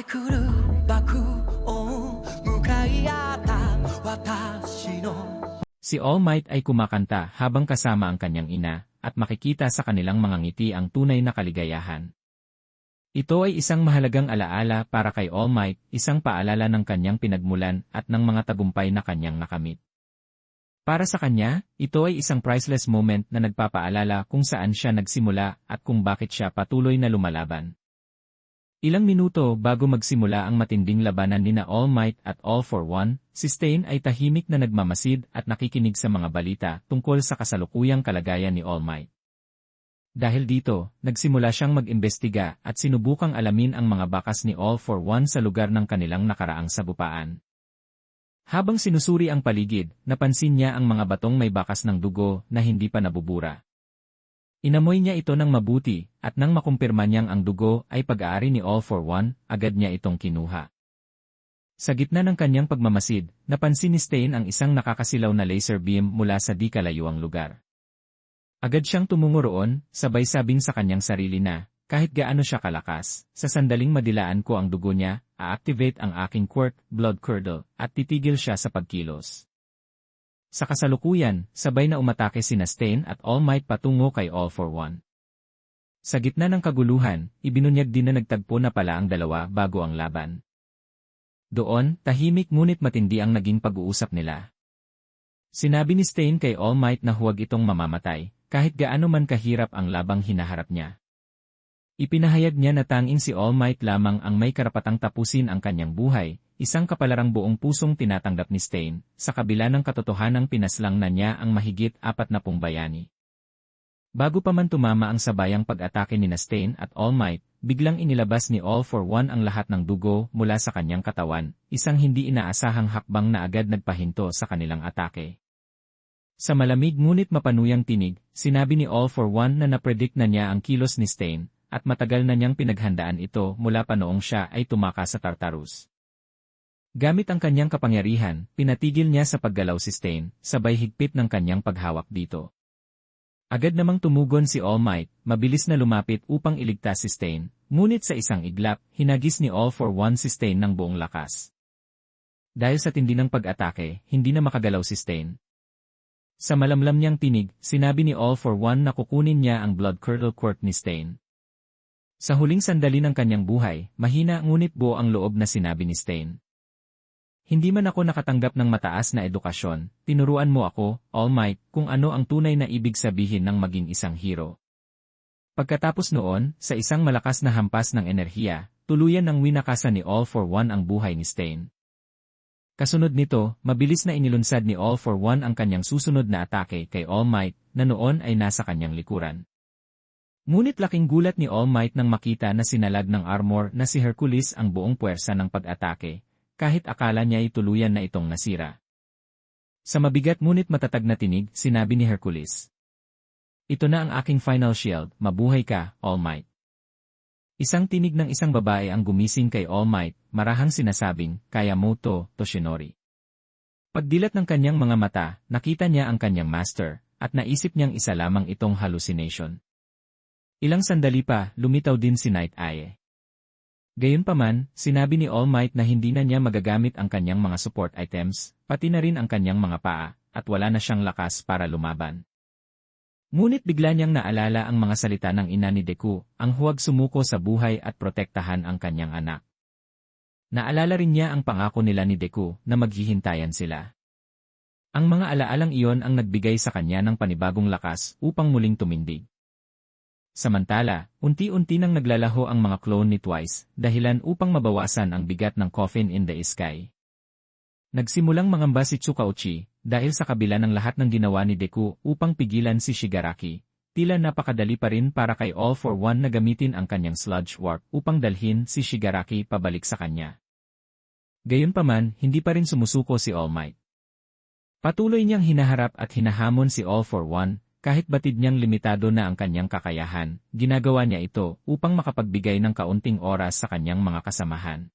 てくる爆音向かい合った私の Si All Might ay kumakanta habang kasama ang kanyang ina, at makikita sa kanilang mga ngiti ang tunay na kaligayahan. Ito ay isang mahalagang alaala para kay All Might, isang paalala ng kanyang pinagmulan at ng mga tagumpay na kanyang nakamit. Para sa kanya, ito ay isang priceless moment na nagpapaalala kung saan siya nagsimula at kung bakit siya patuloy na lumalaban. Ilang minuto bago magsimula ang matinding labanan nina All Might at All for One, si Stain ay tahimik na nagmamasid at nakikinig sa mga balita tungkol sa kasalukuyang kalagayan ni All Might. Dahil dito, nagsimula siyang mag-imbestiga at sinubukang alamin ang mga bakas ni All for One sa lugar ng kanilang nakaraang sabupaan. Habang sinusuri ang paligid, napansin niya ang mga batong may bakas ng dugo na hindi pa nabubura. Inamoy niya ito ng mabuti, at nang makumpirma niyang ang dugo ay pag-aari ni All for One, agad niya itong kinuha. Sa gitna ng kanyang pagmamasid, napansin ni Stain ang isang nakakasilaw na laser beam mula sa di kalayuang lugar. Agad siyang tumungo roon, sabay sabing sa kanyang sarili na, kahit gaano siya kalakas, sa sandaling madilaan ko ang dugo niya, a-activate ang aking quirk, blood curdle, at titigil siya sa pagkilos. Sa kasalukuyan, sabay na umatake sina Stain at All Might patungo kay All for One. Sa gitna ng kaguluhan, ibinunyag din na nagtagpo na pala ang dalawa bago ang laban. Doon, tahimik ngunit matindi ang naging pag-uusap nila. Sinabi ni Stain kay All Might na huwag itong mamamatay, kahit gaano man kahirap ang labang hinaharap niya. Ipinahayag niya na tanging si All Might lamang ang may karapatang tapusin ang kanyang buhay, isang kapalarang buong pusong tinatanggap ni Stain, sa kabila ng katotohanang pinaslang na niya ang mahigit apat na pung. Bago pa man tumama ang sabayang pag-atake ni Stain at All Might, biglang inilabas ni All for One ang lahat ng dugo mula sa kanyang katawan, isang hindi inaasahang hakbang na agad nagpahinto sa kanilang atake. Sa malamig ngunit mapanuyang tinig, sinabi ni All for One na napredict na niya ang kilos ni Stain, at matagal na niyang pinaghandaan ito mula pa noong siya ay tumaka sa Tartarus. Gamit ang kanyang kapangyarihan, pinatigil niya sa paggalaw si Stain, sabay higpit ng kanyang paghawak dito. Agad namang tumugon si All Might, mabilis na lumapit upang iligtas si Stain, ngunit sa isang iglap, hinagis ni All for One si Stain ng buong lakas. Dahil sa tindi ng pag-atake, hindi na makagalaw si Stain. Sa malamlam niyang tinig, sinabi ni All for One na kukunin niya ang blood curdle quirk ni Stain. Sa huling sandali ng kanyang buhay, mahina ngunit buo ang loob na sinabi ni Stain. Hindi man ako nakatanggap ng mataas na edukasyon, tinuruan mo ako, All Might, kung ano ang tunay na ibig sabihin ng maging isang hero. Pagkatapos noon, sa isang malakas na hampas ng enerhiya, tuluyan ng winakasan ni All for One ang buhay ni Stain. Kasunod nito, mabilis na inilunsad ni All for One ang kanyang susunod na atake kay All Might, na noon ay nasa kanyang likuran. Ngunit laking gulat ni All Might nang makita na sinalag ng armor na si Hercules ang buong puwersa ng pag-atake, kahit akala niya ay tuluyan na itong nasira. Sa mabigat ngunit matatag na tinig, sinabi ni Hercules. Ito na ang aking final shield, mabuhay ka, All Might. Isang tinig ng isang babae ang gumising kay All Might, marahang sinasabing, kaya mo to, Toshinori. Pagdilat ng kanyang mga mata, nakita niya ang kanyang master, at naisip niyang isa lamang itong hallucination. Ilang sandali pa, lumitaw din si Night Eye. Gayunpaman, sinabi ni All Might na hindi na niya magagamit ang kanyang mga support items, pati na rin ang kanyang mga paa, at wala na siyang lakas para lumaban. Ngunit bigla niyang naalala ang mga salita ng ina ni Deku, ang huwag sumuko sa buhay at protektahan ang kanyang anak. Naalala rin niya ang pangako nila ni Deku na maghihintayan sila. Ang mga alaalang iyon ang nagbigay sa kanya ng panibagong lakas upang muling tumindig. Samantala, unti-unti nang naglalaho ang mga clone ni Twice, dahilan upang mabawasan ang bigat ng coffin in the sky. Nagsimulang mangamba si Tsukauchi, dahil sa kabila ng lahat ng ginawa ni Deku upang pigilan si Shigaraki, tila napakadali pa rin para kay All for One na gamitin ang kanyang sludge warp upang dalhin si Shigaraki pabalik sa kanya. Gayunpaman, hindi pa rin sumusuko si All Might. Patuloy niyang hinaharap at hinahamon si All for One, kahit batid niyang limitado na ang kanyang kakayahan, ginagawa niya ito upang makapagbigay ng kaunting oras sa kanyang mga kasamahan.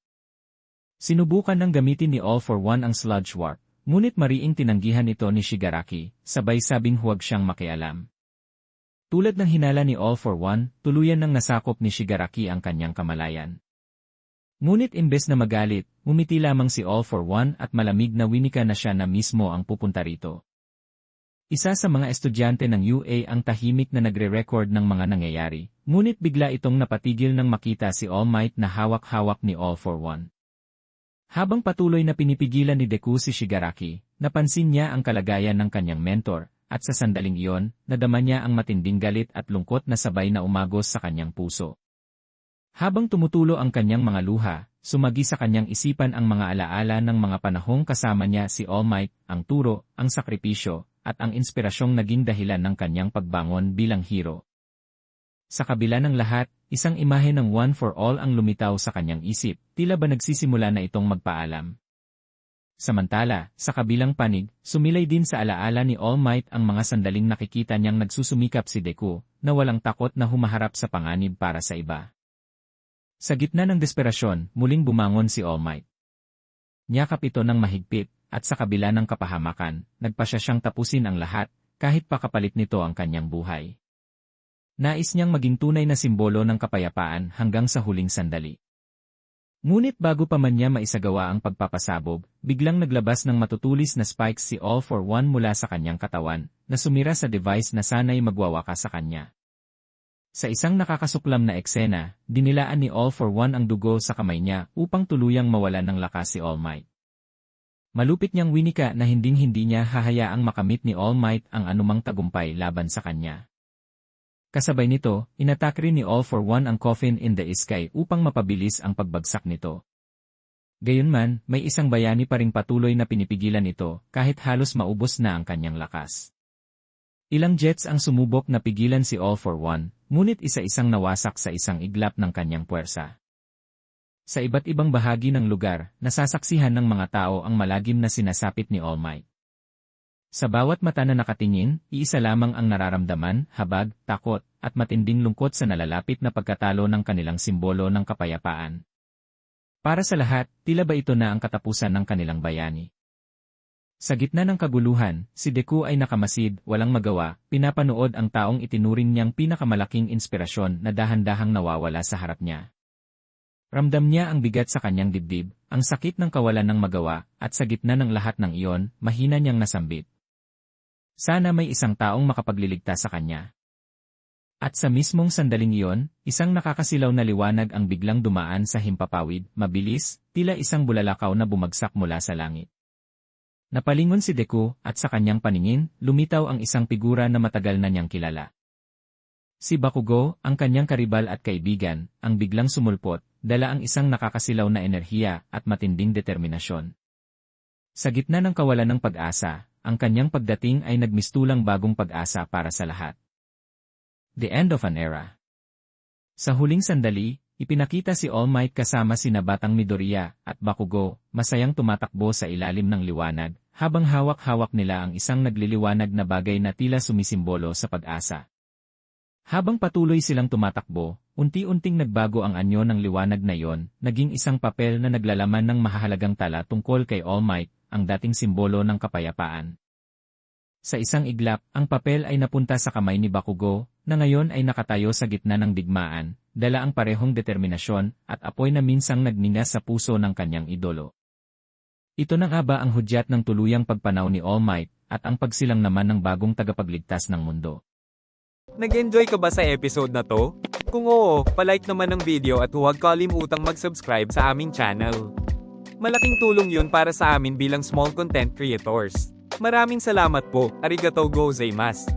Sinubukan ng gamitin ni All for One ang Sludge Warp, ngunit mariing tinanggihan ito ni Shigaraki, sabay sabing huwag siyang makialam. Tulad ng hinala ni All for One, tuluyan ng nasakop ni Shigaraki ang kanyang kamalayan. Ngunit imbes na magalit, umiti lamang si All for One at malamig na winika na siya na mismo ang pupunta rito. Isa sa mga estudyante ng UA ang tahimik na nagre-record ng mga nangyayari, ngunit bigla itong napatigil nang makita si All Might na hawak-hawak ni All for One. Habang patuloy na pinipigilan ni Deku si Shigaraki, napansin niya ang kalagayan ng kanyang mentor, at sa sandaling iyon, nadama niya ang matinding galit at lungkot na sabay na umagos sa kanyang puso. Habang tumutulo ang kanyang mga luha, sumagi sa kanyang isipan ang mga alaala ng mga panahong kasama niya si All Might, ang turo, ang sakripisyo, at ang inspirasyong naging dahilan ng kanyang pagbangon bilang hero. Sa kabila ng lahat, isang imahe ng One for All ang lumitaw sa kanyang isip, tila ba nagsisimula na itong magpaalam. Samantala, sa kabilang panig, sumilay din sa alaala ni All Might ang mga sandaling nakikita niyang nagsusumikap si Deku, na walang takot na humaharap sa panganib para sa iba. Sa gitna ng desperasyon, muling bumangon si All Might. Niyakap ito ng mahigpit, at sa kabila ng kapahamakan, nagpasya siyang tapusin ang lahat, kahit pa kapalit nito ang kanyang buhay. Nais niyang maging tunay na simbolo ng kapayapaan hanggang sa huling sandali. Ngunit bago pa man niya maisagawa ang pagpapasabog, biglang naglabas ng matutulis na spikes si All for One mula sa kanyang katawan, na sumira sa device na sanay magwawaka sa kanya. Sa isang nakakasuklam na eksena, dinilaan ni All for One ang dugo sa kamay niya upang tuluyang mawalan ng lakas si All Might. Malupit niyang winika na hinding-hindi niya hahayaang makamit ni All Might ang anumang tagumpay laban sa kanya. Kasabay nito, inatak rin ni All for One ang coffin in the sky upang mapabilis ang pagbagsak nito. Gayunman, may isang bayani pa ring patuloy na pinipigilan ito kahit halos maubos na ang kanyang lakas. Ilang jets ang sumubok na pigilan si All for One, ngunit isa-isang nawasak sa isang iglap ng kanyang puwersa. Sa iba't ibang bahagi ng lugar, nasasaksihan ng mga tao ang malagim na sinasapit ni All Might. Sa bawat mata na nakatingin, iisa lamang ang nararamdaman, habag, takot, at matinding lungkot sa nalalapit na pagkatalo ng kanilang simbolo ng kapayapaan. Para sa lahat, tila ba ito na ang katapusan ng kanilang bayani. Sa gitna ng kaguluhan, si Deku ay nakamasid, walang magawa, pinapanood ang taong itinuring niyang pinakamalaking inspirasyon na dahan-dahang nawawala sa harap niya. Ramdam niya ang bigat sa kanyang dibdib, ang sakit ng kawalan ng magawa, at sa gitna ng lahat ng iyon, mahina niyang nasambit. Sana may isang taong makapagliligtas sa kanya. At sa mismong sandaling iyon, isang nakakasilaw na liwanag ang biglang dumaan sa himpapawid, mabilis, tila isang bulalakaw na bumagsak mula sa langit. Napalingon si Deku, at sa kanyang paningin, lumitaw ang isang figura na matagal na niyang kilala. Si Bakugo, ang kanyang karibal at kaibigan, ang biglang sumulpot, dala ang isang nakakasilaw na enerhiya at matinding determinasyon. Sa gitna ng kawalan ng pag-asa, ang kanyang pagdating ay nagmistulang bagong pag-asa para sa lahat. The End of an Era Sa huling sandali, ipinakita si All Might kasama si Batang Midoriya at Bakugo, masayang tumatakbo sa ilalim ng liwanag, habang hawak-hawak nila ang isang nagliliwanag na bagay na tila sumisimbolo sa pag-asa. Habang patuloy silang tumatakbo, unti-unting nagbago ang anyo ng liwanag na iyon, naging isang papel na naglalaman ng mahahalagang tala tungkol kay All Might, ang dating simbolo ng kapayapaan. Sa isang iglap, ang papel ay napunta sa kamay ni Bakugo, na ngayon ay nakatayo sa gitna ng digmaan, dala ang parehong determinasyon at apoy na minsang nagningas sa puso ng kanyang idolo. Ito na nga ba ang hudyat ng tuluyang pagpanaw ni All Might at ang pagsilang naman ng bagong tagapagligtas ng mundo? Nag-enjoy ka ba sa episode na to? Kung oo, palike naman ng video at huwag kalimutang mag-subscribe sa aming channel. Malaking tulong yun para sa amin bilang small content creators. Maraming salamat po, arigatou gozaimasu.